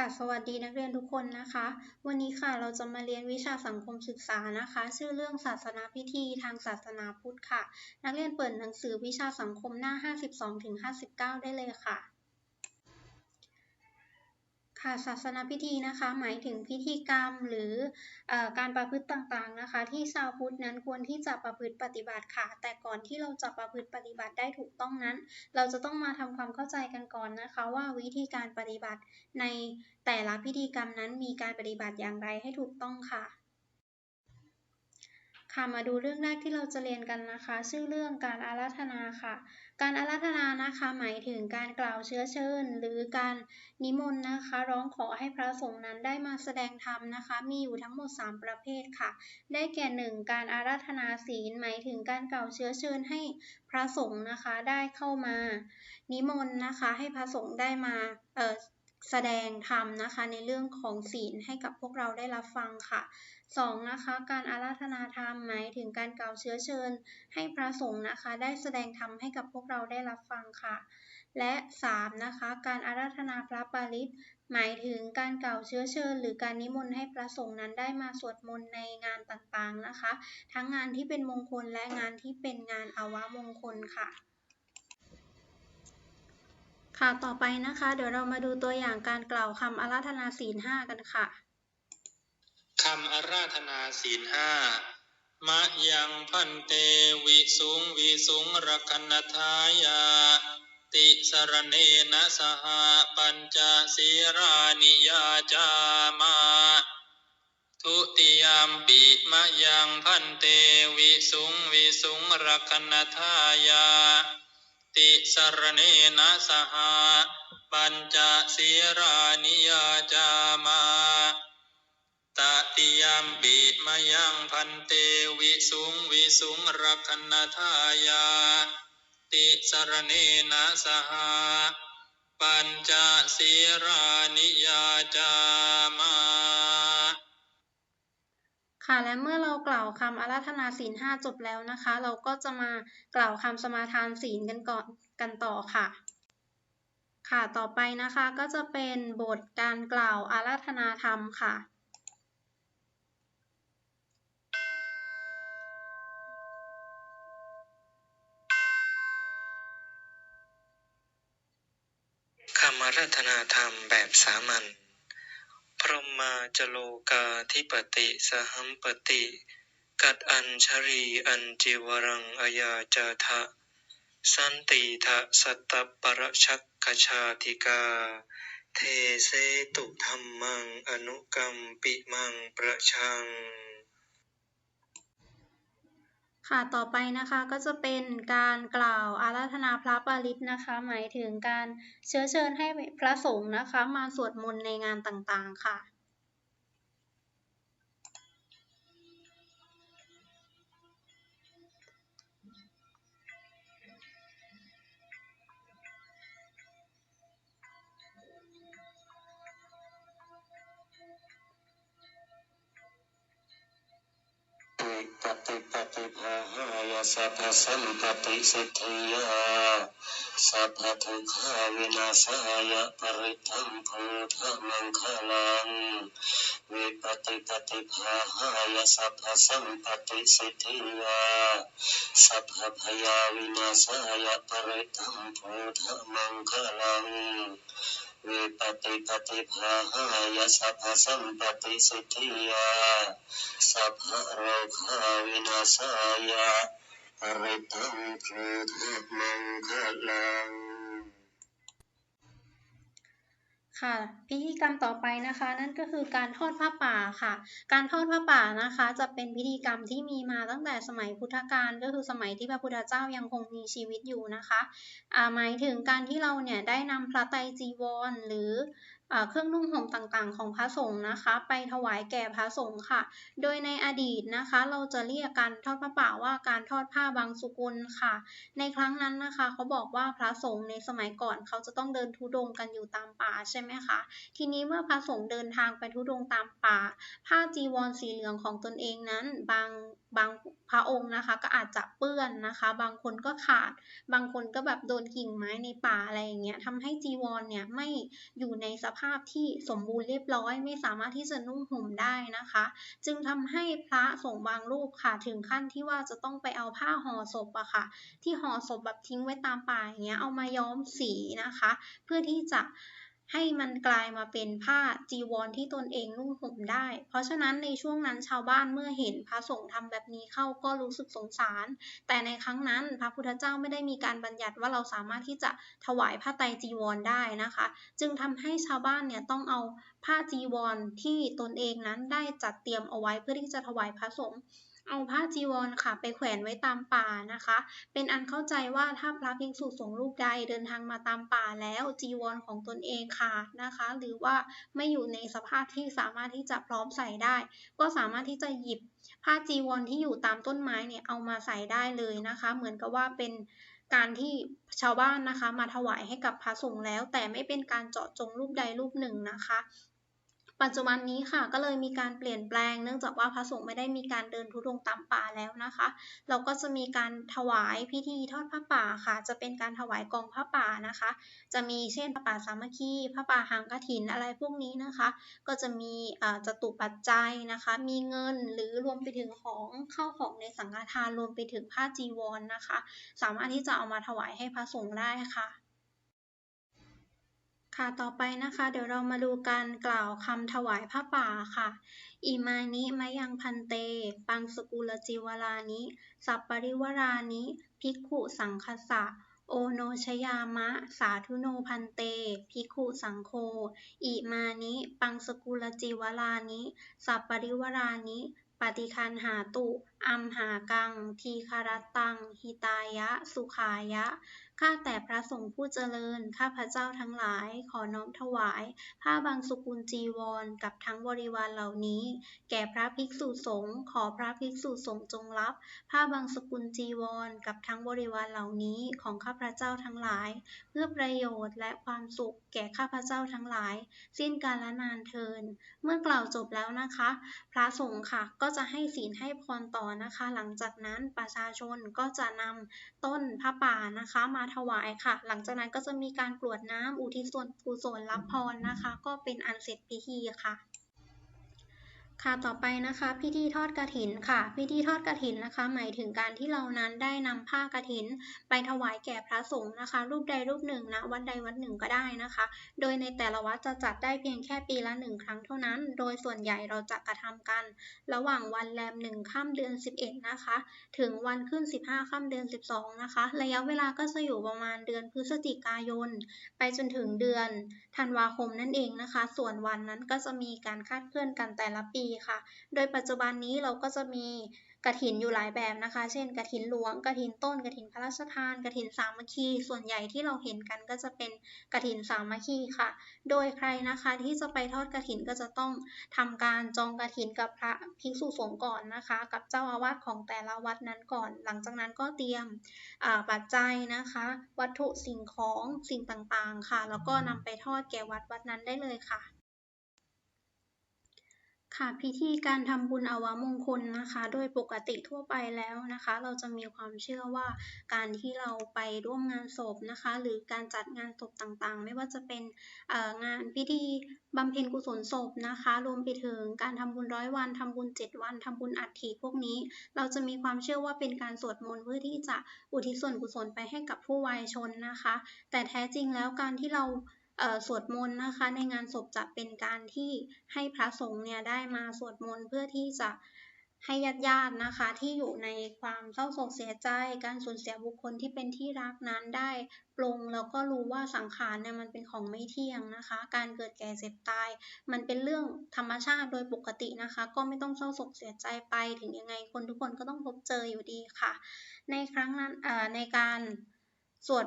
ค่ะสวัสดีนักเรียนทุกคนนะคะ วันนี้ค่ะเราจะมาเรียนวิชาสังคมศึกษานะคะ ชื่อเรื่องศาสนาพิธีทางศาสนาพุทธค่ะ นักเรียนเปิดหนังสือวิชาสังคมหน้า 52-59 ได้เลยค่ะ ค่ะศาสนาพิธีนะคะ หมายถึงพิธีกรรมหรืออการประพฤติต่างๆนะคะ ที่ชาวพุทธนั้นควรที่จะประพฤติปฏิบัติค่ะ แต่ก่อนที่เราจะประพฤติปฏิบัติได้ถูกต้องนั้น เราจะต้องมาทำความเข้าใจกันก่อนนะคะ ว่าวิธีการปฏิบัติในแต่ละพิธีกรรมนั้นมีการปฏิบัติอย่างไรให้ถูกต้องค่ะ ค่ะมาดูเรื่องแรกที่เราจะเรียนกันนะคะ ชื่อเรื่องการอาราธนาค่ะ การอาราธนานะคะหมายถึงการกล่าวเชื้อเชิญ หรือการนิมนต์นะคะ ร้องขอให้พระสงฆ์นั้นได้มาแสดงธรรมนะคะ มีอยู่ทั้งหมด 3 ประเภทค่ะ ได้แก่หนึ่งการอาราธนาศีล หมายถึงการกล่าวเชื้อเชิญให้พระสงฆ์นะคะได้เข้ามา นิมนต์นะคะให้พระสงฆ์ได้มาเอ่อ แสดงธรรมนะคะ ในเรื่องของศีลให้กับพวกเราได้รับฟังค่ะ 2. นะคะ การอาราธนาธรรมหมายถึงการกล่าวเชื้อเชิญ ให้พระสงฆ์นะคะ ได้แสดงธรรมให้กับพวกเราได้รับฟังค่ะ และ 3. นะคะ การอาราธนาพระปาริตหมายถึงการกล่าวเชื้อเชิญ หรือการนิมนต์ให้พระสงฆ์นั้นได้มาสวดมนต์ในงานต่างๆนะคะ ทั้งงานที่เป็นมงคลและงานที่เป็นงานอาวมงคลค่ะ ค่ะ ต่อไปนะคะ เดี๋ยวเรามาดูตัวอย่างการกล่าวคำอาราธนาศีลห้ากันค่ะคำอาราธนาศีลห้ามะยังพันเตวิสุงวิสุงรคณทายา ติสรเนนะสหปัญจศีรานิยาจามาทุติยามปิมะยังพันเตวิสุงวิสุงรคณทายา ติสรเนนะสหปัญจศีรานิยาจามาตติยมปิมยังพันเตวิสุงวิสุงรักนทายา ติสรเนนะสหปัญจศีรานิยาจาม ค่ะและเมื่อเรากล่าวคำอาราธนาศีลห้าจบแล้วนะคะ เราก็จะมากล่าวคำสมาทานศีลกันก่อนกันต่อค่ะ ค่ะต่อไปนะคะก็จะเป็นบทการกล่าวอาราธนาธรรมค่ะ คำอาราธนาธรรมแบบสามัญ รหมาจโลกาธิปติสหัมปติ กัดอัญชรีอัญจิวรังอายาจาทะ สันติทะสัตตปรชักกชาติกา เทเสตุธรรมังอนุกรรมปิมังประชัง ค่ะ ต่อไปนะคะก็จะเป็นการกล่าวอาราธนาพระปริตนะคะ หมายถึงการเชื้อเชิญให้พระสงฆ์นะคะ มาสวดมนต์ในงานต่างๆค่ะ ฏิภาหายสัพพสัมปติสิทธิยาสัพพทุกขาวินาศายะปริทังภูธมังคลังวิปฏิปฏิภาหายสัพพสัมปติสิทธิยาสัพพพยาวินาศายะปริทังภูธมังคลัง วิปติปฏิภาหายสัพพสัมปติสิทธิยาสัพพโรคาวินาศายะปริตังพุทธมังคลัง ค่ะพิธีกรรมต่อไปนะคะ นั่นก็คือการทอดผ้าป่าค่ะ การทอดผ้าป่านะคะ จะเป็นพิธีกรรมที่มีมาตั้งแต่สมัยพุทธกาลก็คือสมัยที่พระพุทธเจ้ายังคงมีชีวิตอยู่นะคะหมายถึงการที่เราเนี่ยได้นำพระไตรจีวรหรือ เครื่องนุ่งห่มต่างๆ ของพระสงฆ์นะคะ ไปถวายแก่พระสงฆ์ค่ะ โดยในอดีตนะคะ เราจะเรียกการทอดพระป่าว่าการทอดผ้าบางสุกุลค่ะ ในครั้งนั้นนะคะเขาบอกว่าพระสงฆ์ในสมัยก่อนเขาจะต้องเดินทุดงกันอยู่ตามป่าใช่ไหมคะทีนี้เมื่อพระสงฆ์เดินทางไปทุดงตามป่า ผ้าจีวรสีเหลืองของตนเองนั้นบางบางพระองค์นะคะก็อาจจะเปื้อนนะคะ บางคนก็ขาด บางคนก็แบบโดนกิ่งไม้ในป่าอะไรอย่างเงี้ยทำให้จีวรเนี่ยไม่อยู่ในสภาพที่สมบูรณ์เรียบร้อย ไม่สามารถที่จะนุ่งห่มได้นะคะ จึงทำให้พระสงฆ์บางรูปค่ะถึงขั้นที่ว่าจะต้องไปเอาผ้าห่อศพอะค่ะ ที่ห่อศพแบบทิ้งไว้ตามป่าอย่างเงี้ยเอามาย้อมสีนะคะ เพื่อที่จะ ให้มันกลายมาเป็นผ้าจีวรที่ตนเองนุ่งห่มได้ เพราะฉะนั้นในช่วงนั้นชาวบ้านเมื่อเห็นพระสงฆ์ทำแบบนี้เข้าก็รู้สึกสงสาร แต่ในครั้งนั้นพระพุทธเจ้าไม่ได้มีการบัญญัติว่าเราสามารถที่จะถวายผ้าไตรจีวรได้นะคะ จึงทำให้ชาวบ้านเนี่ยต้องเอาผ้าจีวรที่ตนเองนั้นได้จัดเตรียมเอาไว้เพื่อที่จะถวายพระสงฆ์ เอาผ้าจีวรค่ะ ไปแขวนไว้ตามป่านะคะ เป็นอันเข้าใจว่าถ้าพระภิกษุสงฆ์รูปใดเดินทางมาตามป่าแล้วจีวรของตนเองขาดนะคะ หรือว่าไม่อยู่ในสภาพที่สามารถที่จะพร้อมใส่ได้ ก็สามารถที่จะหยิบผ้าจีวรที่อยู่ตามต้นไม้เนี่ยเอามาใส่ได้เลยนะคะ เหมือนกับว่าเป็นการที่ชาวบ้านนะคะมาถวายให้กับพระสงฆ์แล้ว แต่ไม่เป็นการเจาะจงรูปใดรูปหนึ่งนะคะ ปัจจุบันนี้ค่ะก็เลยมีการเปลี่ยนแปลง เนื่องจากว่าพระสงฆ์ไม่ได้มีการเดินทุดงค์ตามป่าแล้วนะคะ เราก็จะมีการถวายพิธีทอดผ้าป่าค่ะ จะเป็นการถวายกองผ้าป่านะคะ จะมีเช่นผ้าป่าสามัคคีผ้าป่าหางกฐินอะไรพวกนี้นะคะ ก็จะมีจตุปัจจัยนะคะ มีเงินหรือรวมไปถึงของเข้าของในสังฆทานรวมไปถึงผ้าจีวรนะคะ สามารถที่จะเอามาถวายให้พระสงฆ์ได้ค่ะ ค่ะต่อไปนะคะ เดี๋ยวเรามาดูการกล่าวคำถวายผ้าป่าค่ะ อิมานิมะยังพันเต ปังสกุลจิวรานิ สัปปริวรานิ ภิกขุสังคสะ โอโนชยามะ สาธุโนพันเต ภิกขุสังโฆอิมานิ ปังสกุลจิวรานิ สัปปริวรานิ ปฏิคันหาตุอัมหากัง ทีคารตัง หิตายะ สุขายะ ข้าแต่พระสงฆ์ผู้เจริญ ข้าพระเจ้าทั้งหลาย ขอน้อมถวาย ผ้าบางสกุลจีวร กับทั้งบริวารเหล่านี้ แก่พระภิกษุสงฆ์ ขอพระภิกษุสงฆ์จงรับ ผ้าบางสกุลจีวร กับทั้งบริวารเหล่านี้ ของข้าพระเจ้าทั้งหลาย เพื่อประโยชน์และความสุข แก่ข้าพระเจ้าทั้งหลาย สิ้นกาลนานเทิน เมื่อกล่าวจบแล้วนะคะ พระสงฆ์ค่ะ ก็จะให้ศีลให้พรต่อนะคะ หลังจากนั้นประชาชนก็จะนำต้นผ้าป่านะคะ มาถวายค่ะ หลังจากนั้นก็จะมีการกรวดน้ำอุทิศส่วนกุศลรับพรนะคะ ก็เป็นอันเสร็จพิธีค่ะ ค่ะต่อไปนะคะพิธีทอดกฐินค่ะ พิธีทอดกฐินนะคะ หมายถึงการที่เรานั้นได้นำผ้ากฐิน ไปถวายแก่พระสงฆ์นะคะ รูปใดรูปหนึ่งนะวัดใดวัดหนึ่งก็ได้นะคะ โดยในแต่ละวัดจะจัดได้เพียงแค่ปีละหนึ่งครั้งเท่านั้น โดยส่วนใหญ่เราจะกระทำกัน ระหว่างวันแรมหนึ่งค่ำเดือน 11 นะคะ ถึงวันขึ้น 15ค่ำเดือน 12 นะคะ ระยะเวลาก็จะอยู่ประมาณเดือนพฤศจิกายน ไปจนถึงเดือนธันวาคมนั่นเองนะคะ ส่วนวันนั้นก็จะมีการคาดเคลื่อนกันแต่ละปีค่ะ โดยปัจจุบันนี้เราก็จะมีกฐินอยู่หลายแบบนะคะ เช่นกฐินหลวงกฐินต้นกฐินพระราชทานกฐินสามัคคี ส่วนใหญ่ที่เราเห็นกันก็จะเป็นกฐินสามัคคีค่ะ โดยใครนะคะที่จะไปทอดกฐินก็จะต้องทำการจองกฐินกับพระภิกษุสงฆ์ก่อนนะคะ กับเจ้าอาวาสของแต่ละวัดนั้นก่อน หลังจากนั้นก็เตรียมปัจจัยนะคะ วัตถุสิ่งของสิ่งต่างๆค่ะ แล้วก็นำไปทอดแก่วัดวัดนั้นได้เลยค่ะ ค่ะพิธีการทำบุญอวมงคลนะคะ โดยปกติทั่วไปแล้วนะคะ เราจะมีความเชื่อว่าการที่เราไปร่วมงานศพนะคะ หรือการจัดงานศพต่างๆ ไม่ว่าจะเป็นงานพิธีบำเพ็ญกุศลศพนะคะ รวมไปถึงการทำบุญร้อยวันทำบุญเจ็ดวันทำบุญอัฐิพวกนี้ เราจะมีความเชื่อว่าเป็นการสวดมนต์เพื่อที่จะอุทิศส่วนกุศลไปให้กับผู้วายชนนะคะ แต่แท้จริงแล้วการที่เรา สวดมนต์นะคะ ในงานศพจะเป็นการที่ให้พระสงฆ์เนี่ยได้มาสวดมนต์เพื่อที่จะให้ญาติญาติๆนะคะ ที่อยู่ในความเศร้าโศกเสียใจ การสูญเสียบุคคลที่เป็นที่รักนั้นได้ปลงแล้วก็รู้ว่าสังขารเนี่ยมันเป็นของไม่เที่ยงนะคะ การเกิดแก่เจ็บตาย มันเป็นเรื่องธรรมชาติโดยปกตินะคะ ก็ไม่ต้องเศร้าโศกเสียใจไป ถึงยังไงคนทุกคนก็ต้องพบเจออยู่ดีค่ะ ในครั้งนั้นในการ สวด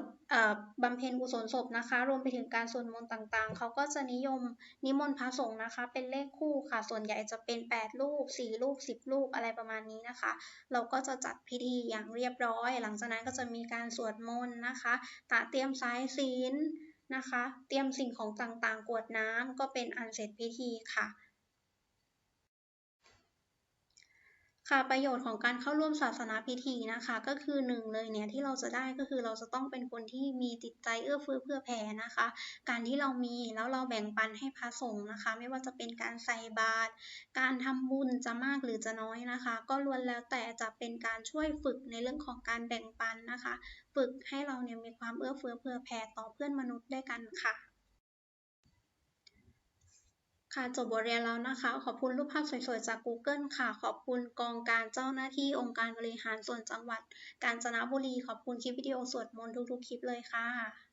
บำเพ็ญกุศลศพนะคะ รวมไปถึงการสวดมนต์ต่างๆ เขาก็จะนิยมนิมนต์พระสงฆ์นะคะ เป็นเลขคู่ค่ะ ส่วนใหญ่จะเป็น 8 รูป 4 รูป 10 รูปอะไรประมาณนี้นะคะ เราก็จะจัดพิธีอย่างเรียบร้อย หลังจากนั้นก็จะมีการสวดมนต์นะคะตะเตรียมสายศีลนะคะ เตรียมสิ่งของต่างๆ กวดน้ำก็เป็นอันเสร็จพิธีค่ะ ค่ะประโยชน์ของการเข้าร่วมศาสนาพิธีนะคะ ก็คือหนึ่งเลยเนี่ยที่เราจะได้ก็คือเราจะต้องเป็นคนที่มีจิตใจเอื้อเฟื้อเผื่อแผ่นะคะ การที่เรามีแล้วเราแบ่งปันให้พระสงฆ์นะคะ ไม่ว่าจะเป็นการใส่บาตรการทำบุญจะมากหรือจะน้อยนะคะ ก็ล้วนแล้วแต่จะเป็นการช่วยฝึกในเรื่องของการแบ่งปันนะคะ ฝึกให้เราเนี่ยมีความเอื้อเฟื้อเผื่อแผ่ต่อเพื่อนมนุษย์ด้วยกันค่ะ ค่ะจบบทเรียนแล้วนะคะ ขอบคุณรูปภาพสวยๆ จาก Google ค่ะ ขอบคุณกองการเจ้าหน้าที่องค์การบริหารส่วนจังหวัด กาญจนบุรี ขอบคุณคลิปวิดีโอสวดมนต์ทุกๆ คลิปเลยค่ะ